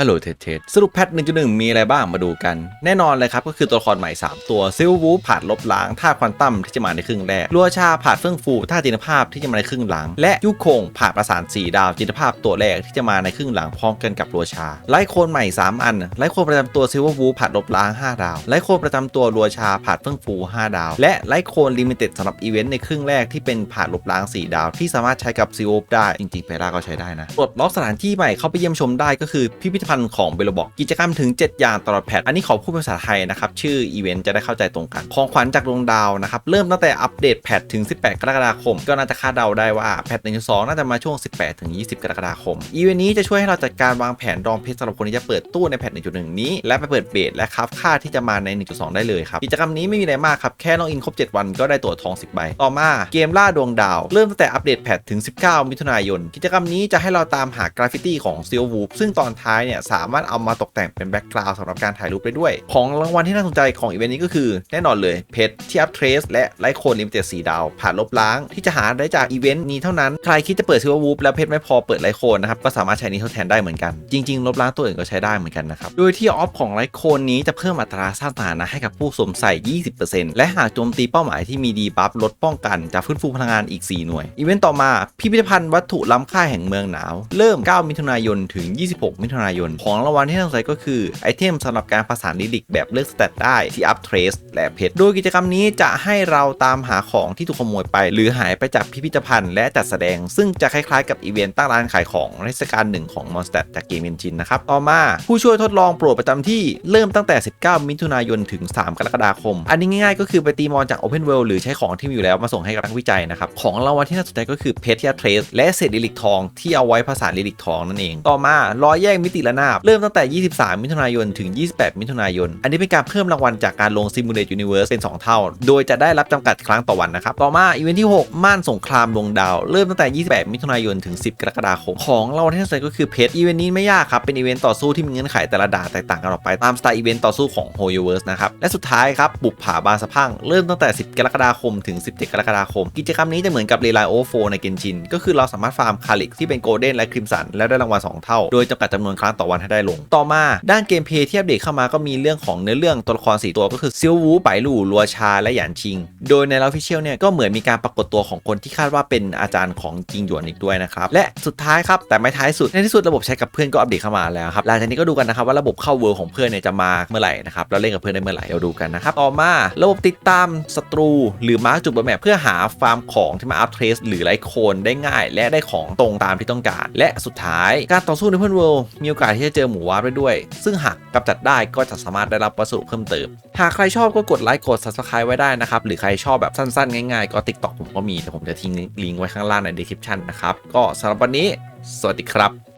ฮัลโหลเทสเทสสรุปแพท 1.1 มีอะไรบ้างมาดูกัน แน่นอนเลยครับ ก็คือตัวละครใหม่ 3 ตัวซิลวูผ่านลบล้างท่าควอนตัมที่จะมาในครึ่งแรกลัวชาผ่านเฟื่องฟูท่าจินตภาพที่จะมาในครึ่งหลัง และยุคคงผ่านประสาน4ดาวจินตภาพตัวแรกที่จะมาในครึ่งหลังพร้อมกันกับลัวชาไลโคนใหม่ 3 อันไลโคนประจำตัวซิลวูผ่านลบล้าง 5 ดาวไลโคนประจำตัวลัวชาผ่านเฟื่องฟู 5 ดาว และไลโคนลิมิเต็ดสำหรับอีเวนต์ในครึ่งแรกที่เป็นผ่านลบล้าง 4 ดาวที่สามารถใช้กับซิลวูได้จริงๆเปร่าก็ใช้ได้นะปลดล็อกสถานที่ใหม่เข้าไปเยี่ยมชมได้ก็คือพิพิธภัณฑ์ของเบลบอกกิจกรรมถึง 7 อย่างตลอดแพทอันนี้ขอพูดภาษาไทยนะครับ ชื่ออีเวนต์จะได้เข้าใจตรงกัน ของขวัญจากดวงดาวนะครับ เริ่มตั้งแต่อัปเดตแพทถึง 18 กรกฎาคม ก็น่าจะคาดเดาได้ว่าแพท1.2น่าจะมาช่วง 18 ถึง 20 กรกฎาคม อีเวนต์นี้จะช่วยให้เราจัดการวางแผนดองเพชรสำหรับคนที่จะเปิดตู้ในแพท1.1 นี้ และไปเปิดเบสและครับค่าที่จะมาใน 1.2 ได้เลยครับกิจกรรมนี้ไม่มีอะไรมากครับแค่ล็อกอินครบ 7 วันก็ได้ตั๋วทอง 10 ใบ ต่อมาเกมล่าดวงดาว เริ่มตั้งแต่อัปเดตแพทถึง 19 มิถุนายน กิจกรรมนี้จะให้เราตามหากราฟฟิตี้ของซิลวูฟซึ่งตอนท้ายเนี่ยสามารถเอามาตกแต่งเป็นแบ็กกราวด์สำหรับการถ่ายรูปได้ด้วย ของรางวัลที่น่าสนใจของอีเวนต์นี้ก็คือ แน่นอนเลยเพชรที่อัพเทรสและไลโคนลิมิเต็ดสีดาว ผ่านลบล้าง ที่จะหาได้จากอีเวนต์นี้เท่านั้น ใครคิดจะเปิดซิลวูฟแล้วเพชรไม่พอเปิดไลโคนนะครับก็สามารถใช้นี้ทดแทนได้เหมือนกัน จริง ๆ ลบล้างตัวอื่นก็ใช้ได้เหมือนกันนะครับโดยที่ออฟของไลโคนนี้จะเพิ่มอัตราสร้างสถานะให้กับผู้สวมใส่ 20%และหากโจมตีเป้าหมายที่มีดีบัฟลดป้องกันจะฟื้นฟูพลังงานอีก 4 หน่วย อีเวนต์ต่อมาพิพิธภัณฑ์วัตถุล้ำค่าแห่งเมืองหนาว เริ่ม 9 มิถุนายน ถึง 26 มิถุนายนของรางวัลที่น่าสนใจก็คือ ไอเทมสำหรับการประสานลิลิกแบบเลือกสเตตได้ที่อัพเทรสและเพชรโดยกิจกรรมนี้จะให้เราตามหาของที่ถูกขโมยไป หรือหายไปจากพิพิธภัณฑ์และจัดแสดง ซึ่งจะคล้ายๆกับอีเวนต์ตั้งร้านขายของเทศกาลหนึ่งของมอนสเตจากเกมเอนจินนะครับต่อมาผู้ช่วยทดลองโปรดประจำที่เริ่มตั้งแต่ 19 มิถุนายนถึง 3 กรกฎาคม อันนี้ง่ายๆ ก็คือไปตีมอนจาก Open World หรือใช้ของที่มีอยู่แล้วมาส่งให้กับนักวิจัยนะครับของรางวัลที่น่าสนใจก็คือเพชรที่เทรสและเศษลิลิกทองที่เอาไว้ผสาลิลิกทองนั่นเอง ต่อมารอยแยกมิติระนาบ เริ่มตั้งแต่ 23 มิถุนายน ถึง 28 มิถุนายน อันนี้เป็นการเพิ่มรางวัลจากการลง Simulate Universe เป็น 2 เท่า โดยจะได้รับจำกัดครั้งต่อวันนะครับ ต่อมาอีเวนท์ที่ 6 ม่านสงครามดวงดาว เริ่มตั้งแต่ 28 มิถุนายน ถึง 10 กรกฎาคม ของรางวัลที่สก็คือเพชรอีเวนต์นี้ไม่ยากครับ เป็นอีเวนต์ต่อสู้ที่มีเงื่อนไขแต่ละด่านแตกต่างกันออกไปตามสไตล์อีเวนต์ต่อสู้ของ h o y o v e r s e นะครับ และสุดท้ายครับบุปผาบาสะพังเริ่มตั้งแต่ 10 กรกฎาคม ถึง 17 กรกฎาคม กิจกรรมนี้จะเหมือนกับเรไลโอโฟในเกนจินก็คือเราสามารถฟาร์มคาลิกที่เป็นโกลเด้นและคริมสันแล้วได้รางวัล2เท่า โดยจำกัดจำนวนครั้งต่อวันให้ได้ลง ต่อมาด้านเกมเพย์ที่อัปเดตเข้ามาก็มีเรื่องของเนื้อเรื่องตัวละคร4ตัวก็คือซิลวูไปลู่ลัวชาและหยานชิง โดยในลาฟิเชียลเนี่ยก็เหมือนมีการปรากฏตัวของคนที่คาดว่าเป็นอาจารย์ของจิงหยวนอีกด้วยนะครับและสุดท้ายครับแต่ไม่ท้ายสุดในที่สุดระบบใช้กับเพื่อนก็อัปเดตเข้ามาแล้วครับหลังจากนี้ก็ดูกันนะครับว่าระบบเข้าเวิร์ของเพื่อนเนี่ยจะมาเมื่อไหร่นะครับแล้วเล่นกับเพื่อนได้เมื่อไหร่เราดูกันนะครับต่อมาระบบติดตามศัตรูหรือมาร์กจุดบนแมปเพื่อหาฟาร์มของที่มาอัพเทรสหรือไลโคนได้ง่าย และได้ของตรงตามที่ต้องการ และสุดท้ายการต่อสู้ในเพื่อนเวิลด์มีโอกาสที่จะเจอหมูวาร์ปได้ด้วย ซึ่งหากกำจัดได้ก็จะสามารถได้รับวัสดุเพิ่มเติม หากใครชอบก็กดไลค์กด subscribe ไว้ได้นะครับ หรือใครชอบแบบสั้นๆ ง่ายๆ ก็ TikTok ผมก็มีแต่ผมจะทิ้งลิงก์ไว้ข้างล่างใน description นะครับ ก็สำหรับวันนี้ สวัสดีครับ